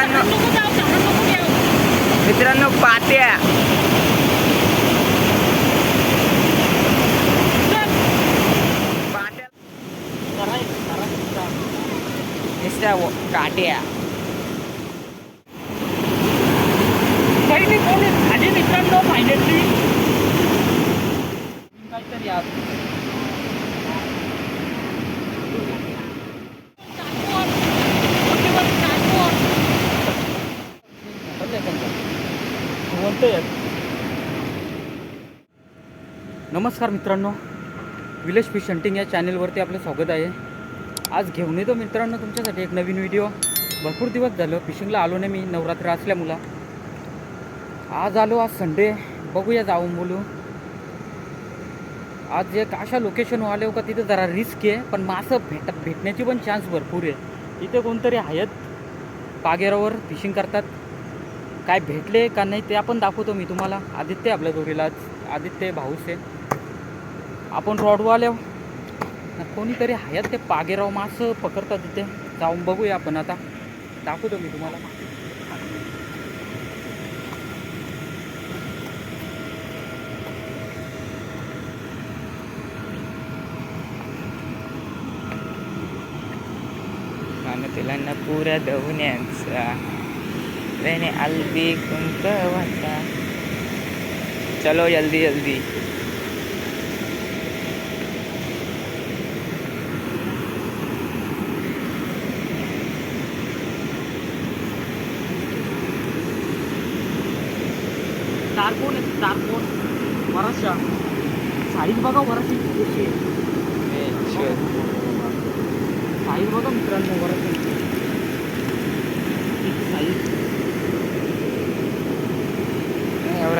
मित्रांनो. मित्रांनो पात्या. पात्या काट्या पहिली कोण आहे? झाली मित्रांनो फायनली काहीतरी आज नमस्कार मित्रांनो विलेज फिश हंटिंग या चॅनेलवरती आपलं स्वागत आहे. आज घेऊन येतो मित्रांनो तुमच्यासाठी एक नवीन व्हिडिओ. भरपूर दिवस झालं फिशिंगला आलो नाही मी नवरात्र असल्यामुळं. आज आलो आज संडे बघूया जाऊन बोलू. आज एक अशा लोकेशन आले का तिथं जरा रिस्क आहे पण मासं भेट भेटण्याची पण चान्स भरपूर आहे. इथे कोणतरी आहेत. पागेरावर फिशिंग करतात. काय भेटले का नाही ते आपण दाखवतो मी तुम्हाला. आदित्य आपल्या जोडीला. आदित्य भाऊस आहे. आपण रॉडवाल्या कोणीतरी हयात ते पागेराव मासं पकडतात तिथे. जाऊन बघूया आपण आता. दाखवतो मी तुम्हाला. तिला ना पुऱ्या दवण्याचा रेने अलबी कुंकवाचा चलो जल्दी जल्दी टारकोन आहे टारकोन वराशा साईज बघा वराशी कशी आहे ए, शोध. साईज बघा मित्रांनो वराशी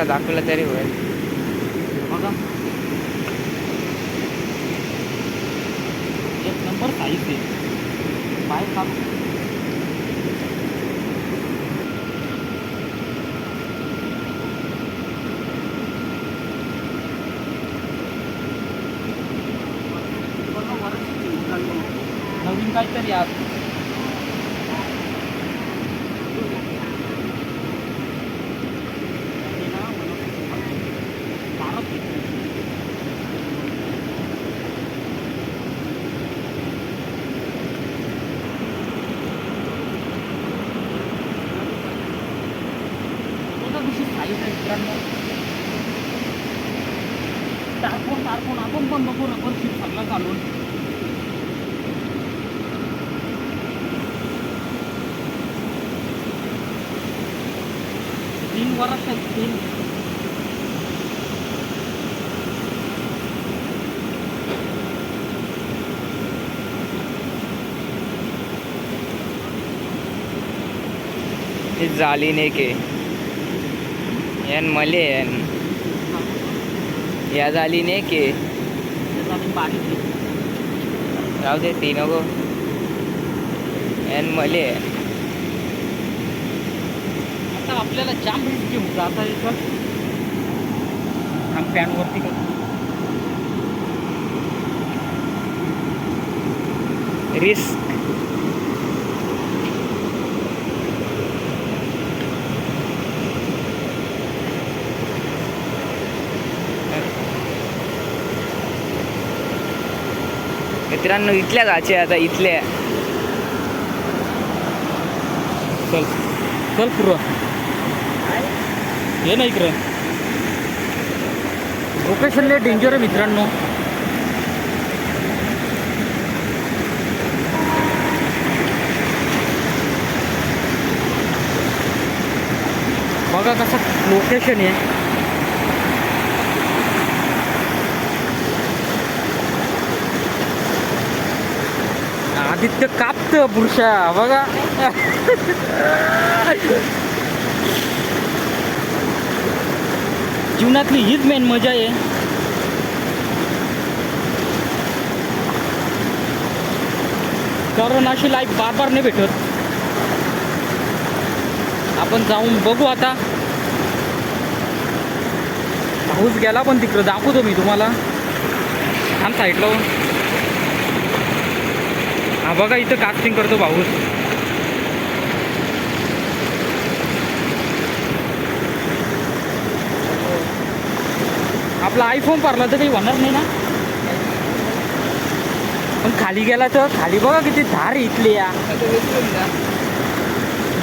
एवढा दाखवलं तरी होईल. बघा. एक नंबर साईज आहे. बाहेर काढू नवीन काहीतरी आज टाकून टाकून आपण पण बघू रबर शीट घालून तीन वर्ष तीन जालीने के। यान मले यान या के. त्याच्यात बारीक आहे. राहू दे ती नको. यान मले. आता आपल्याला जाम रिस्क घेऊन जाता येतं. हम पॅनवरती करतो रिस्क मित्रांनो इथल्या गाचे आता इथल्या. चल. चल पुरा हे ना इकडं. लोकेशन लय डेंजर आहे मित्रांनो. बघा कसं लोकेशन आहे. आदित्य कापत बुरशा बघा. जीवनातली हीच मेन मजा आहे. कारण अशी लाईफ बार बार नाही भेटत. आपण जाऊन बघू आता. पाऊस गेला पण तिकडं दाखवतो मी तुम्हाला. छान साईडला हा बघा इथं कास्टिंग करतो भाऊ. आपला आयफोन पारला तर काही होणार नाही ना? पण खाली गेला तर खाली बघा किती धार इथली या.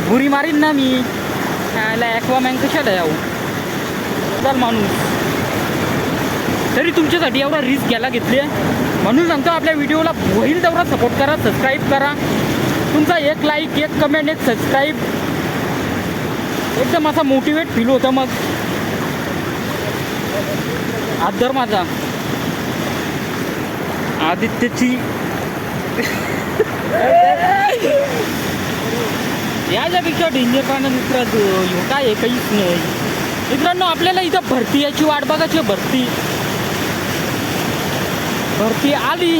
बुरी मारीन ना मी. खायला ॲक्वामॅन कशाला याऊ चल माणूस. तरी तुमच्यासाठी एवढा रिस्क घ्यायला घेतली आहे? म्हणून सांगतो आपल्या व्हिडिओला होईल तेवढा सपोर्ट करा सबस्क्राईब करा. तुमचा एक लाईक एक कमेंट एक सबस्क्राईब एकदम असा मोटिवेट फील होतं मग. आदर माझा. आदित्यची. याच्यापेक्षा डेंजर पाहणं मित्र काय एकही नाही. मित्रांनो आपल्याला इथं भरती याची वाट बघायची भरती. भरती आली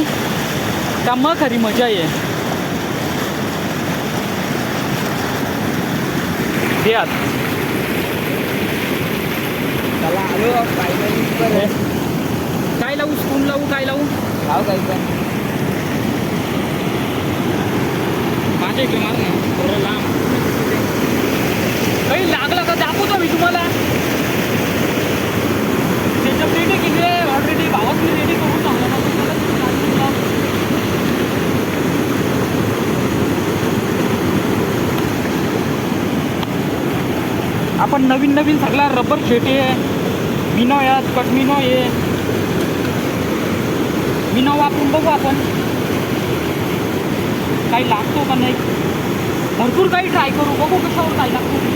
का मग खरी मजा आहे दे आत. चला आलो फायनली काय लावू? स्पून लावू? काय लावू? लाव काही पण. माझ्या इकडे मार ना थोडं लांब. काही लागलं का दाखवतो मी तुम्हाला त्याच्यात रेडी केली आहे ऑलरेडी भावात मी रेडी करून सांगला ना तुम्हाला तुम्ही लागून जा. आपण नवीन नवीन सगळा रबर शेटे आहे. मिनो आहे कटमिनो आहे. मिनो वापरून बघू आपण. काही लागतो का नाही? भरपूर काही ट्राय करू. बघू कशावर काय लागतो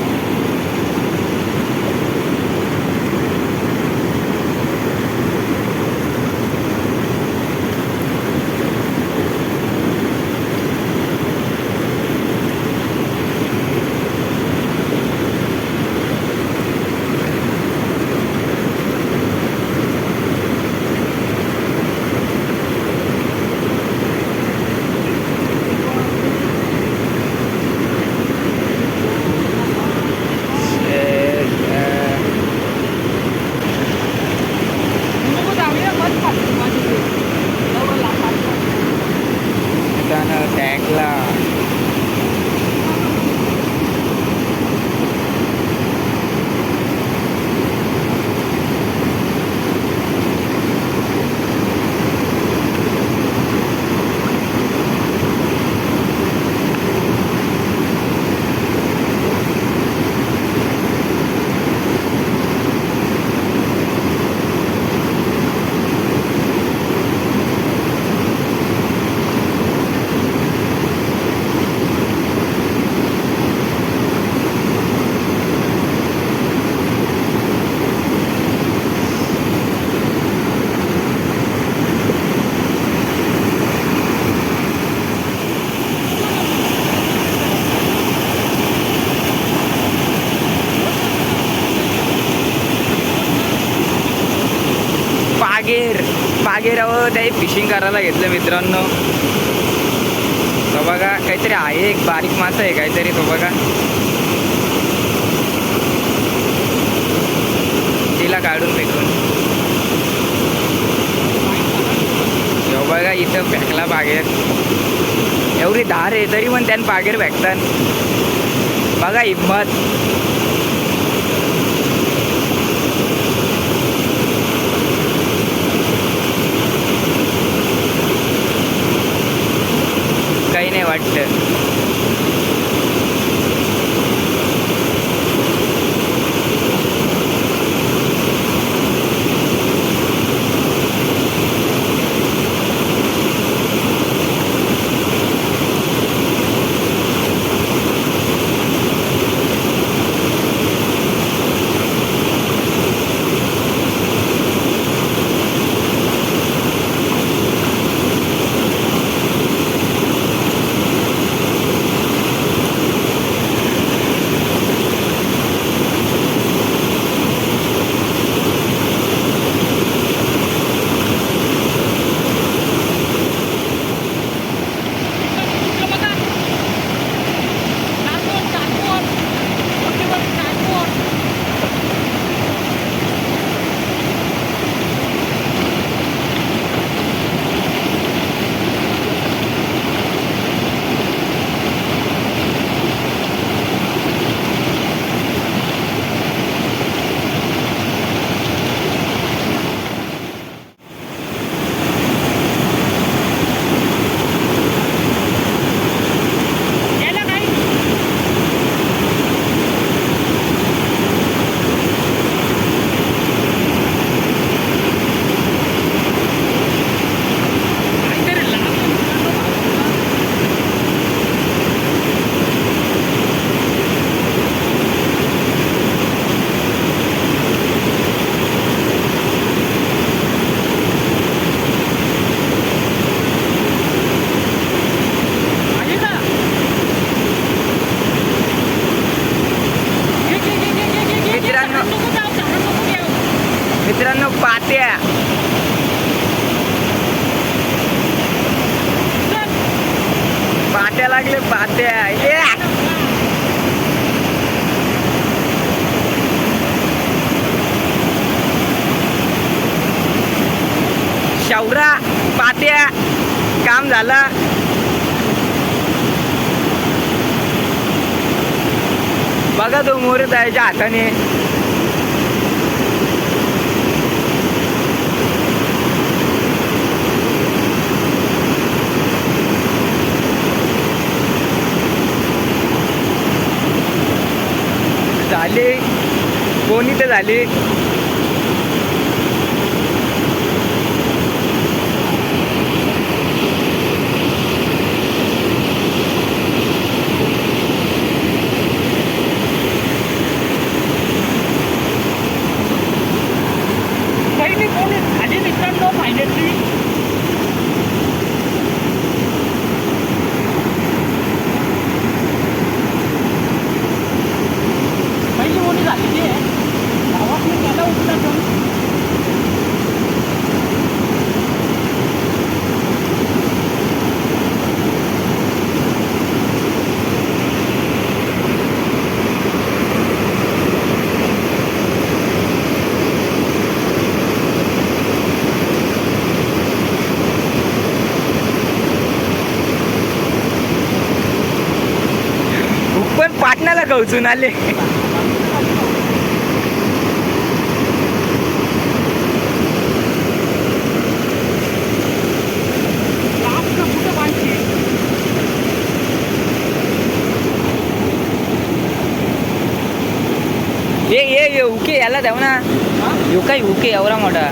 नको जाऊया बस पाहिजे माझी एवढं लांब टँकला पागेर पागेरावर त्याही फिशिंग करायला घेतलं मित्रांनो. तो बघा काहीतरी आहे एक बारीक मासा आहे काहीतरी तो बघा. तिला काढून फेकून. ह्यो बघा इथं फेकला बागेर एवढी धार आहे तरी पण त्यानं बागेर फेकतात. बघा हिंमत. नाही वाटलं. नवरा पात्या काम झालं. बघा तो मोर जायच्या हाताने. झाले. कोणी तर झाले पहिली कोणी झाली मित्रांनो फायनली पहिली कोणी झालेली आहे गावातली त्याला उठला पण पाटणाला कवचून आले. ये ये ये उके याला द्याव ना. यो काय उके एवढा मोठा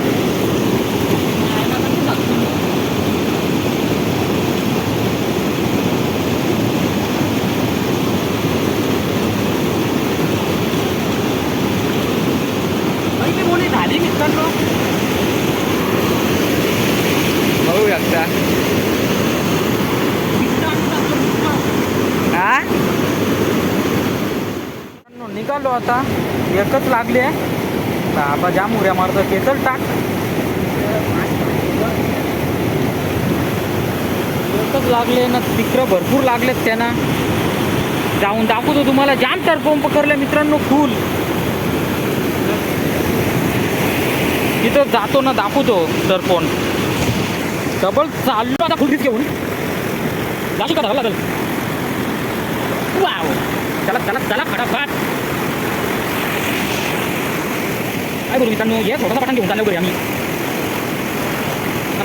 पहिली कोणी झाली मित्रांनो बघू शकता हा मित्रांनो, निघालो आता. एकच लागली आहे. बाबा जाम उऱ्या मारतो केचल टाक. एकच लागले ना. तिकडं भरपूर लागलेत त्यांना. जाऊन दाखवतो तुम्हाला. जाम तर पंप करले मित्रांनो. फुल तिथं जातो ना दाखवतो टर्पोन डबल चाललो आता. फुल घेऊन. जाशी का? लागेल. वाव चला चला चला फटाफट. काय बोलू मित्रांनो? ये थोडासा पटांग घेऊन चाललो घरी आम्ही.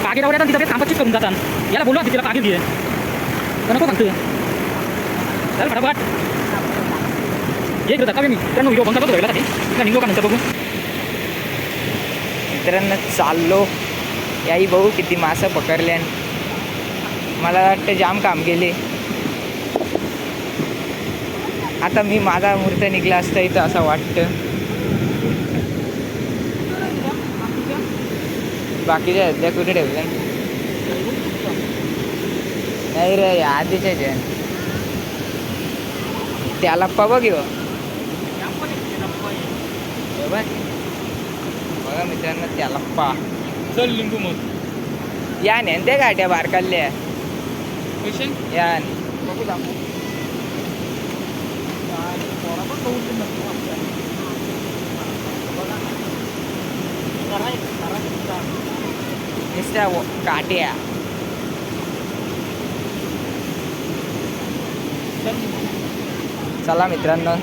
कागे डावऱ्या तिथं ते कामपच्चीच करून जातात. याला बोलू आधी तिला कागे दिले तर नको सांगतो चल फटाफट. ये इकडे का मी? मित्रांनो व्हिडिओ बंद करतो राहिला साठी निघलो का नंतर बघू? मित्रांनो चाललो. याही बघू किती मासं पकडले मला वाटतं जाम काम केले. आता मी माझा मूर्त निघला असता इथं असं वाटतं. बाकीच्या त्या कुठे ठेवल्या? नाही रे या आधीच्या ज्या. त्याला बघ घेऊ. बघ मित्रांनो त्याला पा. चल लिंबू मग. या ने त्या गाड्या बारकाल्या या बघू दाखवू काट्या चला मित्रांनो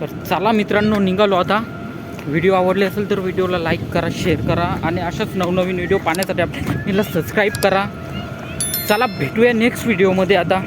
तर चला मित्रांनो निघालो आता. व्हिडिओ आवडले असेल तर व्हिडिओला लाईक करा शेअर करा आणि अशाच नवनवीन व्हिडिओ पाहण्यासाठी आपल्याला सबस्क्राईब करा. चला भेटूया नेक्स्ट व्हिडिओमध्ये आता.